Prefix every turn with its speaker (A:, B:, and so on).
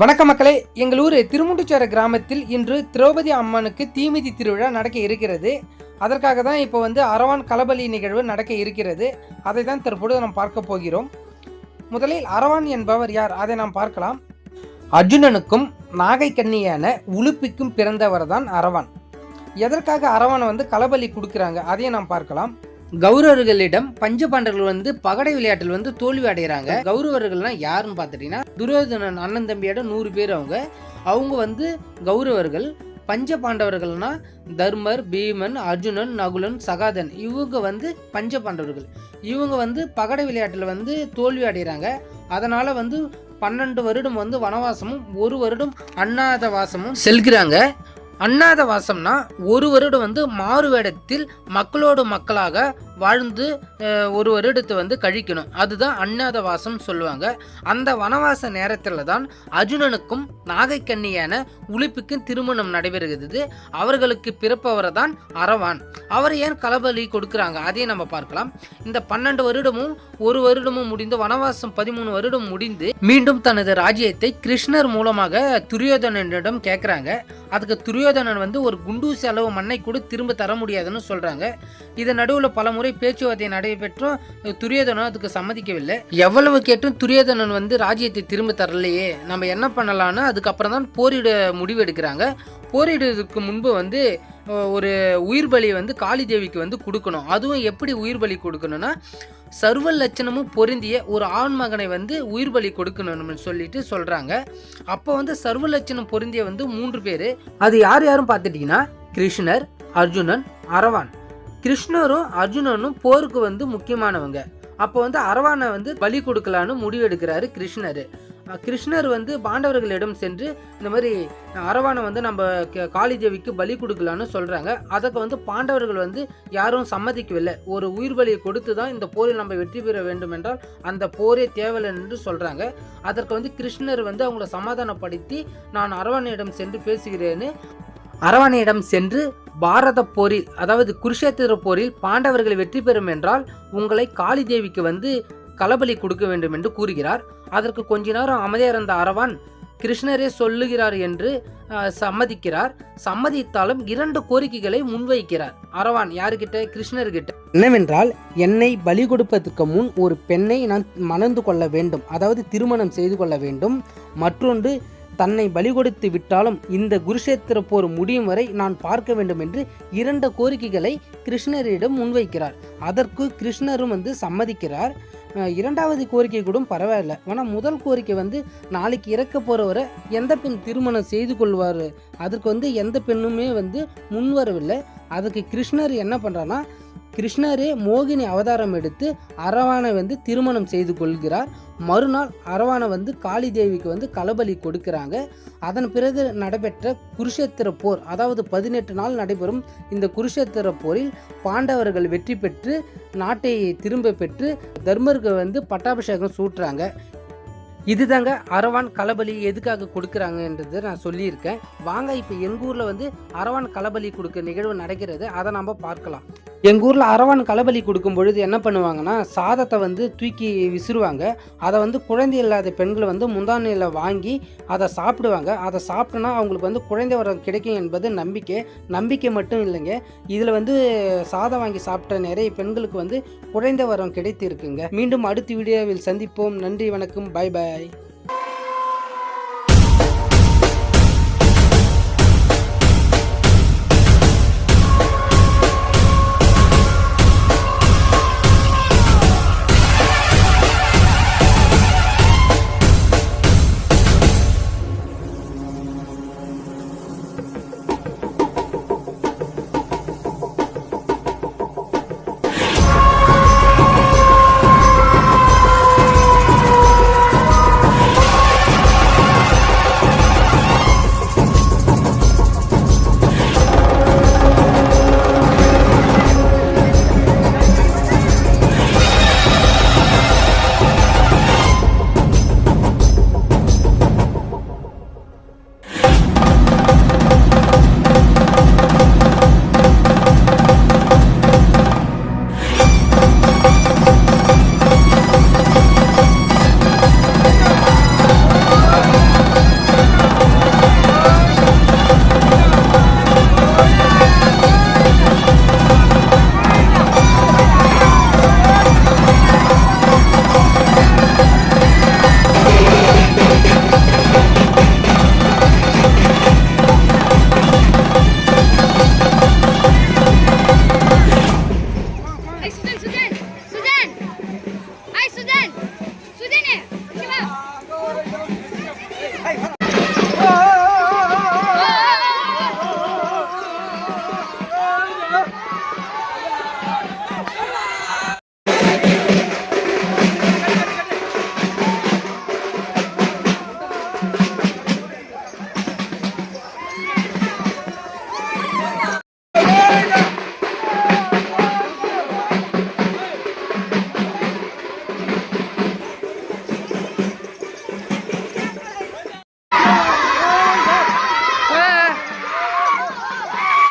A: வணக்க மக்களே எங்கள் ஊர் திருமுண்டிச்சோர கிராமத்தில் இன்று திரௌபதி அம்மனுக்கு தீமிதி திருவிழா நடக்க இருக்கிறது. அதற்காக தான் இப்போ வந்து அரவான் கலபலி நிகழ்வு நடக்க இருக்கிறது. அதை தான் தற்பொழுது நாம் பார்க்க போகிறோம். முதலில் அரவான் என்பவர் யார்? அதை நாம் பார்க்கலாம். அர்ஜுனனுக்கும் நாகை உலுப்பிக்கும் பிறந்தவர் தான் அரவான். எதற்காக அரவானை வந்து கலபலி கொடுக்குறாங்க? அதையும் நாம் பார்க்கலாம். கௌரவர்களிடம் பஞ்சபாண்டவர்கள் வந்து பகடை விளையாட்டில் வந்து தோல்வி அடைகிறாங்க கௌரவர்கள்லாம் யாருன்னு பார்த்துட்டீங்கன்னா துரியோதனன் அண்ணன் தம்பியோட நூறு பேர் அவங்க. அவங்க வந்து கௌரவர்கள். பஞ்ச பாண்டவர்கள்னா தர்மர் பீமன் அர்ஜுனன் நகுலன் சகாதன். இவங்க வந்து பஞ்ச பாண்டவர்கள் இவங்க வந்து பகடை விளையாட்டில் வந்து தோல்வி அடைகிறாங்க அதனால் வந்து பன்னெண்டு வருடம் வந்து வனவாசமும் ஒரு வருடம் அண்ணாத வாசமும் செல்கிறாங்க. அண்ணாத வாசம்னா ஒரு வருடம் வந்து மாறு வேடத்தில் மக்களோடு மக்களாக வாழ்ந்து ஒரு வருடத்தை வந்து கழிக்கணும். அதுதான் அண்ணாத வாசம் சொல்லுவாங்க. அந்த வனவாச நேரத்தில் தான் அர்ஜுனனுக்கும் நாகைக்கண்ணியான உளிப்புக்கும் திருமணம் நடைபெறுகிறது. அவர்களுக்கு பிறப்பவர் தான் அரவான். அவர் ஏன் களபலி கொடுக்குறாங்க? அதையும் நம்ம பார்க்கலாம். இந்த பன்னெண்டு வருடமும் ஒரு வருடமும் முடிந்து வனவாசம் பதிமூணு வருடம் முடிந்து மீண்டும் தனது ராஜ்யத்தை கிருஷ்ணர் மூலமாக துரியோதனனிடம் கேட்குறாங்க. அதுக்கு துரியோதனன் வந்து ஒரு குண்டூசி அளவு மண்ணை கூட திரும்ப தர முடியாதுன்னு சொல்கிறாங்க இதன் நடுவில் பல முறை பேச்சுவார்த்தை நடைபெற்றும் துரியோதனன் அதுக்கு சம்மதிக்கவில்லை. எவ்வளவு கேட்டும் துரியோதனன் வந்து ராஜ்யத்தை திரும்ப தரலையே. நம்ம என்ன பண்ணலான்னு அதுக்கப்புறம் தான் போரிட முடிவு எடுக்கிறாங்க. போரிடுறதுக்கு முன்பு வந்து ஒரு உயிர் பலியை வந்து காளி தேவிக்கு வந்து கொடுக்கணும். அதுவும் எப்படி உயிர் பலி கொடுக்கணும்னா சர்வ லட்சணமும் பொருந்திய ஒரு ஆண் மகனை வந்து உயிர் பலி கொடுக்கணும்னு சொல்லிட்டு சொல்கிறாங்க அப்போ வந்து சர்வ லட்சணம் பொருந்திய வந்து மூன்று பேர். அது யார் யாரும் பார்த்துட்டிங்கன்னா கிருஷ்ணர் அர்ஜுனன் அரவான். கிருஷ்ணரும் அர்ஜுனனும் போருக்கு வந்து முக்கியமானவங்க. அப்போ வந்து அரவானை வந்து பலி கொடுக்கலான்னு முடிவெடுக்கிறாரு கிருஷ்ணர். கிருஷ்ணர் வந்து பாண்டவர்களிடம் சென்று இந்த மாதிரி அரவானை வந்து நம்ம க- காளி தேவிக்கு பலி கொடுக்கலான்னு சொல்கிறாங்க அதற்கு வந்து பாண்டவர்கள் வந்து யாரும் சம்மதிக்கவில்லை. ஒரு உயிர் பலியை கொடுத்து தான் இந்த போரில் நம்ம வெற்றி பெற வேண்டும் என்றால் அந்த போரே தேவையில்லை என்று சொல்கிறாங்க அதற்கு வந்து கிருஷ்ணர் வந்து அவங்கள சமாதானப்படுத்தி நான் அரவானையிடம் சென்று பேசுகிறேன்னு. அரவணையிடம் சென்று பாரத போரில் அதாவது குருஷேத்திர போரில் பாண்டவர்கள் வெற்றி பெறும் என்றால் உங்களை காளி தேவிக்கு வந்து கலபலி கொடுக்க வேண்டும் என்று கூறுகிறார். அதற்கு கொஞ்ச நேரம் அமைதியாக அரவான் கிருஷ்ணரே சொல்லுகிறார் என்று சம்மதிக்கிறார். சம்மதித்தாலும் இரண்டு கோரிக்கைகளை முன்வைக்கிறார். அரவான் யாருக்கிட்ட? கிருஷ்ணர்கிட்ட. என்னவென்றால் என்னை பலி கொடுப்பதற்கு முன் ஒரு பெண்ணை நான் மணந்து கொள்ள வேண்டும். அதாவது திருமணம் செய்து கொள்ள வேண்டும். மற்றொன்று தன்னை பலி கொடுத்து விட்டாலும் இந்த குருஷேத்திர போர் முடியும் வரை நான் பார்க்க வேண்டும் என்று இரண்டு கோரிக்கைகளை கிருஷ்ணரிடம் முன்வைக்கிறார். அதற்கு கிருஷ்ணரும் வந்து சம்மதிக்கிறார். இரண்டாவது கோரிக்கை கூட பரவாயில்ல. ஆனால் முதல் கோரிக்கை வந்து நாளைக்கு இறக்க போகிறவரை எந்த பெண் திருமணம் செய்து கொள்வார்? அதற்கு வந்து எந்த பெண்ணுமே வந்து முன்வரவில்லை. அதுக்கு கிருஷ்ணர் என்ன பண்ணுறான்னா கிருஷ்ணரே மோகினி அவதாரம் எடுத்து அரவானை வந்து திருமணம் செய்து கொள்கிறார். மறுநாள் அரவானை வந்து காளி தேவிக்கு வந்து கலபலி கொடுக்கிறாங்க. அதன் பிறகு நடைபெற்ற குருஷேத்திர போர் அதாவது பதினெட்டு நாள் நடைபெறும் இந்த குருஷேத்திர போரில் பாண்டவர்கள் வெற்றி பெற்று நாட்டை திரும்ப பெற்று தர்மருக்கு வந்து பட்டாபிஷேகம் சூட்டுறாங்க. இதுதாங்க அரவான் கலபலி எதுக்காக கொடுக்குறாங்கன்றது நான் சொல்லியிருக்கேன். வாங்க இப்போ எங்கள் ஊரில் வந்து அரவான் கலபலி கொடுக்க நிகழ்வு நடக்கிறது அதை நம்ம பார்க்கலாம். எங்கள் ஊரில் அரவான் களபலி கொடுக்கும் பொழுது என்ன பண்ணுவாங்கன்னா சாதத்தை வந்து தூக்கி விசிறுவாங்க. அதை வந்து குழந்தை இல்லாத பெண்கள் வந்து முந்தானையில் வாங்கி அதை சாப்பிடுவாங்க. அதை சாப்பிட்டோன்னா அவங்களுக்கு வந்து குழந்தை வரம் கிடைக்கும் என்பது நம்பிக்கை. நம்பிக்கை மட்டும் இல்லைங்க. இதில் வந்து சாதம் வாங்கி சாப்பிட்ட நிறைய பெண்களுக்கு வந்து குழந்தை வரம் கிடைத்து இருக்குங்க மீண்டும் அடுத்த வீடியோவில் சந்திப்போம். நன்றி வணக்கம். Bye bye.